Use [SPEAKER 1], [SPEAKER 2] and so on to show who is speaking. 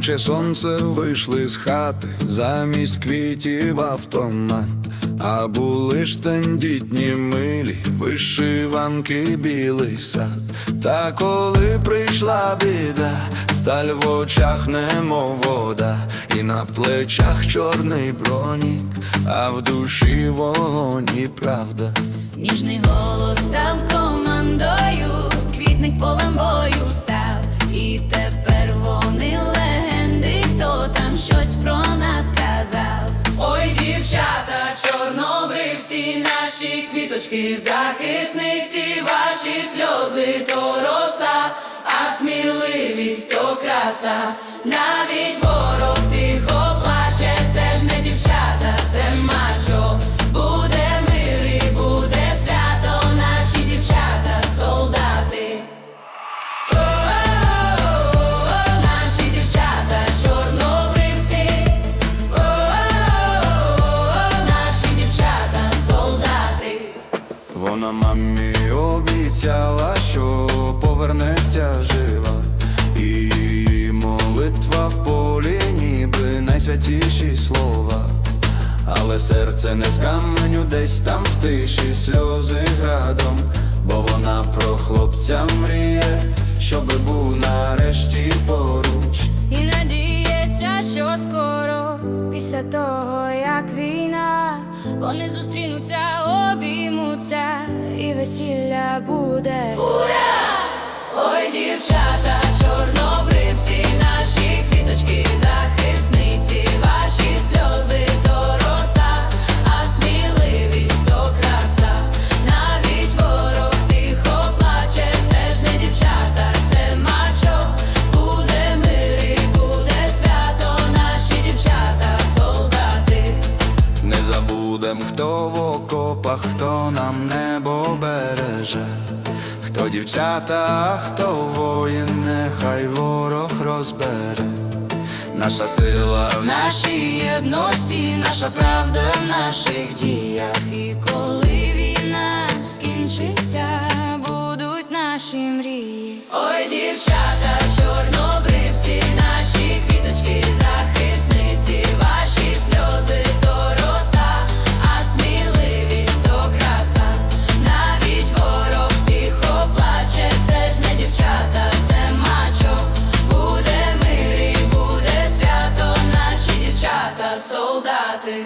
[SPEAKER 1] наче сонце вийшли з хати, замість квітів автомат. А були ж тендітні милі, вишиванки білий сад. Та коли прийшла біда, сталь в очах немов вода, і на плечах чорний бронік, а в душі вогонь і правда.
[SPEAKER 2] Ніжний голос став командою, наші квіточки, захисниці, ваші сльози то роса, а сміливість то краса, навіть
[SPEAKER 1] Вона мамі обіцяла, що повернеться жива, і її молитва в полі, ніби найсвятіші слова. Але серце не з каменю, десь там в тиші сльози градом, бо вона про хлопця мріє, щоби був нарешті поруч.
[SPEAKER 2] І надіється, що скоро, після того, як війна, вони зустрінуться, обіймуться, і весілля буде. Ура! Ой, дівчата, чорнобривці, наші квіточки,
[SPEAKER 1] хто нам небо береже, хто дівчата, хто воїн, нехай ворог розбере. Наша сила в
[SPEAKER 2] нашій єдності, наша правда в наших діях. І коли війна скінчиться, будуть наші мрії. Ой, дівчата, солдати.